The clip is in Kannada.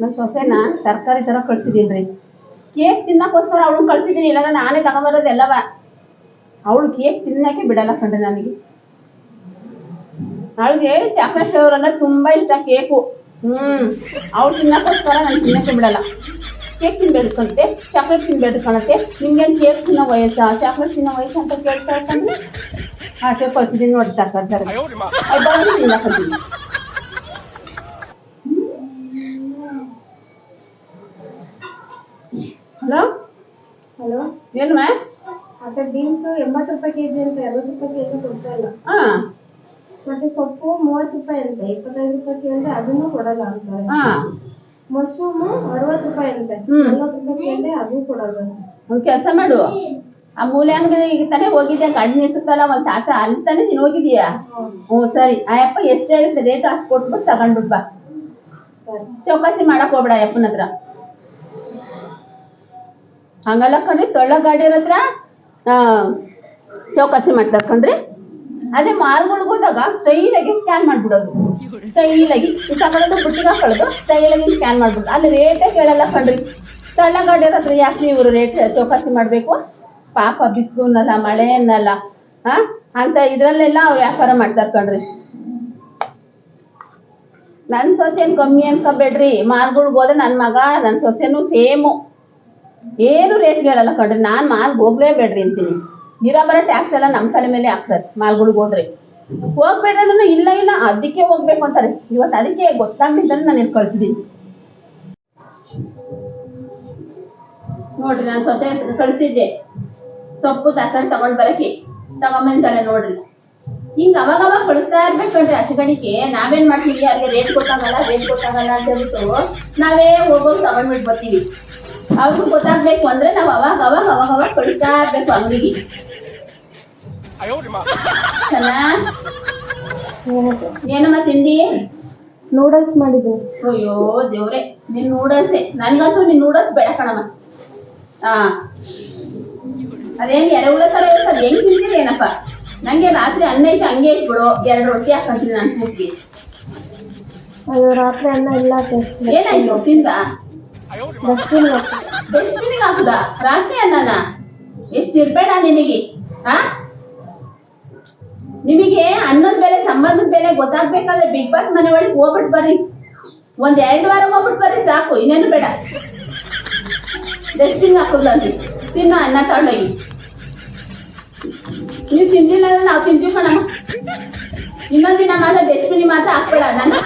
ನನ್ನ ಸೊಸೆನ ತರಕಾರಿ ತರ ಕಳ್ಸಿದೀನಿ ರೀ ಕೇಕ್ ತಿನ್ನಕ್ಕೋಸ್ಕರ ಅವಳು ಕಳ್ಸಿದೀನಿ ಇಲ್ಲಾಂದ್ರೆ ನಾನೇ ತಗೊಂಬರೋದು ಎಲ್ಲವ. ಅವಳು ಕೇಕ್ ತಿನ್ನಕ್ಕೆ ಬಿಡಲ್ಲ ಕಣ್ರಿ ನನಗೆ. ಅವಳಿಗೆ ಚಾಕ್ಲೇಟ್ ಫ್ಲೇವರ್ ಅಂದ್ರೆ ತುಂಬಾ ಇಷ್ಟ ಕೇಕು. ಹ್ಮ್. ಅವಳು ತಿನ್ನಕ್ಕೋಸ್ಕರ ನಾನು ತಿನ್ನಕ್ಕೆ ಬಿಡಲ್ಲ. ಕೇಕ್ ತಿನ್ಬೇಡ ಕಣತೆ ಚಾಕ್ಲೇಟ್ ತಿನ್ಬೇಡ ಕಣತೆ. ನಿಮ್ಗೇನು ಕೇಕ್ ತಿನ್ನೋ ವಯಸ್ಸಾ? ಚಾಕ್ಲೇಟ್ ತಿನ್ನೋ ವಯಸ್ಸು ಅಂತ ಕೇಳ್ತಾ ಇರ್ತಾನೆ ಆ ಕೇಕ್ ಕಳ್ಸಿದ್ದೀನಿ ನೋಡಿ ತರಕಾರಿ ತರ. ಹಲೋ? ಹಲೋ? ಏನು ಮಾ ಮತ್ತೆ ಬೀನ್ಸ್ ಎಂಬತ್ತು ರೂಪಾಯಿ ಕೆಜಿ ಅಂತ ಅರವತ್ತು ರೂಪಾಯಿ ಕೆಜಿ ಕೊಡ್ತಾ ಇಲ್ಲ. ಹಾ. ಮತ್ತೆ ಸೊಪ್ಪು ಮೂವತ್ತು ರೂಪಾಯಿ ಅಂತೆ ಇಪ್ಪತ್ತೈದು ರೂಪಾಯಿ ಕೇಳಿದ್ರೆ ಅದನ್ನು ಕೊಡಲ್ಲ ಅಂತಾರೆ. ಹಾ. ಮಶ್ರೂಮು ಅರವತ್ತು ರೂಪಾಯಿ ಅಂತೆ. ಹ್ಮ್. ನಲ್ವತ್ತು ರೂಪಾಯಿ ಕೇಳಿದ್ರೆ ಅದು ಕೊಡಲ್ಲ ಒಂದು ಕೆಲಸ ಮಾಡು. ಆ ಮೂಲೆ ಅಂಗಡಿ ಈಗ ತಾನೇ ಹೋಗಿದ್ದೆ ಕಣ್ಣು ನಿಸುತ್ತಲ್ಲ ಒಂದು ತಾತ ಅಲ್ಲಿ ತಾನೇ ನೀನು ಹೋಗಿದೀಯಾ? ಹ್ಞೂ ಸರಿ. ಆ ಅಪ್ಪ ಎಷ್ಟು ಹೇಳುತ್ತೆ ರೇಟ್ ಹಾಕಿ ಕೊಟ್ಬಿಟ್ಟು ತಗೊಂಡ್ಬಿಟ್ಟು ಬಾ. ಸರಿ. ಚೌಕಾಸಿ ಮಾಡಕ್ ಹೋಗ್ಬೇಡ ಅಪ್ಪನ ಹತ್ರ. ಹಂಗಲ್ಲ ಕಣ್ರಿ ತೊಳ್ಳ ಗಾಡಿ ಹತ್ರ ಚೌಕಾಸಿ ಮಾಡ್ತಾರೆ ಕಣ್ರಿ. ಅದೇ ಮಾಲ್ಗಳ್ಗೆ ಹೋದಾಗ ಸ್ಟೈಲಾಗಿ ಸ್ಕ್ಯಾನ್ ಮಾಡ್ಬಿಡೋದು. ಸ್ಟೈಲಾಗಿ ತಗೊಳ್ಳೋದು ಬುಟ್ಟಿಗೆ ಹಾಕೊಳ್ಳೋದು ಸ್ಟೈಲಾಗಿ ಸ್ಕ್ಯಾನ್ ಮಾಡ್ಬಿಡೋದು. ಅಲ್ಲಿ ರೇಟೇ ಕೇಳಲ್ಲ ಕಣ್ರಿ. ತೊಳ್ಳ ಗಾಡಿ ಹತ್ರ ಯಾಕೆ ಇವರು ರೇಟ್ ಚೌಕಾಸಿ ಮಾಡಬೇಕು? ಪಾಪ ಬಿಸಿಲು ಅನ್ನಲ್ಲ ಮಳೆ ಅನ್ನಲ್ಲ ಹಾ ಅಂತ ಇದ್ರಲ್ಲೆಲ್ಲ ಅವ್ರು ವ್ಯಾಪಾರ ಮಾಡ್ತಾರೆ ಕಣ್ರಿ. ನನ್ನ ಸೊಸೆನ್ ಕಮ್ಮಿ ಅನ್ಕೋಬೇಡ್ರಿ. ಮಾಲ್ಗಳ್ಗೆ ಹೋದ್ರೆ ನನ್ನ ಮಗ ನನ್ನ ಸೊಸೆನೂ ಸೇಮು. ಏನು ರೇಟ್ ಹೇಳಲ್ಲ ಕಣ್ರಿ, ನಾನು ಮಾಲ್ ಹೋಗ್ಲೇಬೇಡ್ರಿ ಅಂತೀನಿ. ಇರೋ ಬರೋ ಟ್ಯಾಕ್ಸ್ ಎಲ್ಲ ನಮ್ಮ ತಲೆ ಮೇಲೆ ಹಾಕ್ತಾರೆ, ಮಾಲ್ಗಳಿಗೆ ಹೋದ್ರೆ. ಹೋಗ್ಬೇಡ್ರಿ ಅಂದ್ರೆ ಇಲ್ಲ ಇಲ್ಲ, ಅದಕ್ಕೆ ಹೋಗ್ಬೇಕು ಅಂತಾರೆ. ಇವತ್ತು ಅದಕ್ಕೆ ಗೊತ್ತಾಗ್ಲಿಲ್ಲ ನಾನು ಇಲ್ಲಿ ಕಳ್ಸಿದೀನಿ ನೋಡ್ರಿ, ನಾನು ಸ್ವತಃ ಕಳ್ಸಿದ್ದೆ. ಸೊಪ್ಪು, ತರಕಾರಿ ತಗೊಂಡ್ ಬರಕ್ಕೆ. ತಗೊಂಬಂದಾಳೆ ನೋಡ್ರಿ. ಹಿಂಗ ಅವಾಗ ಅವಾಗ ಕಳಿಸ್ತಾ ಇರ್ಬೇಕಂದ್ರೆ ಹಸುಗಳಿಗೆ ನಾವೇನ್ ಮಾಡ್ತೀವಿ? ಅವ್ರಿಗೆ ರೇಟ್ ಕೊಟ್ಟಾಗಲ್ಲ ರೇಟ್ ಕೊಟ್ಟಾಗಲ್ಲ ಅಂತ ಹೇಳ್ಬಿಟ್ಟು ನಾವೇ ಹೋಗೋದು ತಗೊಂಡ್ಬಿಟ್ಟು ಬರ್ತೀವಿ. ಅವ್ರಿಗೂ ಗೊತ್ತಾಗ್ಬೇಕು ಅಂದ್ರೆ ನಾವ್ ಅವಾಗ ಅವಾಗ ಅವಾಗ ಅವಾಗ ಕಳಿಸ್ತಾ ಇರ್ಬೇಕು ಅಂಗಡಿಗೆ. ಏನಮ್ಮ ತಿಂಡಿ? ನೂಡಲ್ಸ್ ಮಾಡಿದ್ವಿ ಅಯ್ಯೋ ದೇವ್ರೆ ನಿನ್ ನೂಡಲ್ಸೆ ನನ್ಗಂತೂ ನಿನ್ ನೂಡಲ್ಸ್ ಬೇಡ ಕಣಮ್ಮ. ಹಾ ಅದೇನ್ ಎರಡು ತರ ಇರ್ತದೆ ಹೆಂಗ್ ತಿಂತೀರಿ ಏನಪ್ಪ? ನಂಗೆ ರಾತ್ರಿ ಅನ್ನ ಐತೆ ಹಂಗೆ ಇಟ್ಬಿಡು. ಎರಡು ರೊಟ್ಟಿ ಹಾಕೊಂತೀನಿ ನಾನು ಮುಗ್ಗಿ ರಾತ್ರಿ ಅನ್ನ ಇಲ್ಲ ಏನಾಯ್ತು ತಿಂದ ಡಸ್ಟ್ಬಿನ್ ಡಸ್ಟ್ಬಿನ್ಗೆ ಹಾಕುದ? ರಾತ್ರಿ ಅನ್ನನ? ಎಷ್ಟು ಇರ್ಬೇಡ ನಿನಗೆ ಹಾ ನಿಮಗೆ ಅನ್ನದ ಬೆಲೆ ಸಂಬಂಧದ ಬೆಲೆ ಗೊತ್ತಾಗ್ಬೇಕಾದ್ರೆ ಬಿಗ್ ಬಾಸ್ ಮನೆ ಒಳಗೆ ಹೋಗ್ಬಿಟ್ಟು ಬರ್ರಿ. ಒಂದ್ ಎರಡು ವಾರ ಹೋಗ್ಬಿಟ್ಟು ಬರ್ರಿ ಸಾಕು ಇನ್ನೇನು ಬೇಡ. ಡಸ್ಟಿಂಗ್ ಅಂತ ತಿನ್ನ ಅನ್ನ ತಗೊಂಡೋಗಿ. ನೀವು ತಿಂದಿಲ್ಲ ಅಂದ್ರೆ ನಾವು ತಿಂತೀವಿ ಕಣಮ್ಮ ಇನ್ನೊಂದ್ ದಿನ ಮಾತ್ರ ಡಸ್ಟ್ಬಿನ್ ಮಾತ್ರ ಹಾಕ್ಬೇಡ ನಾನು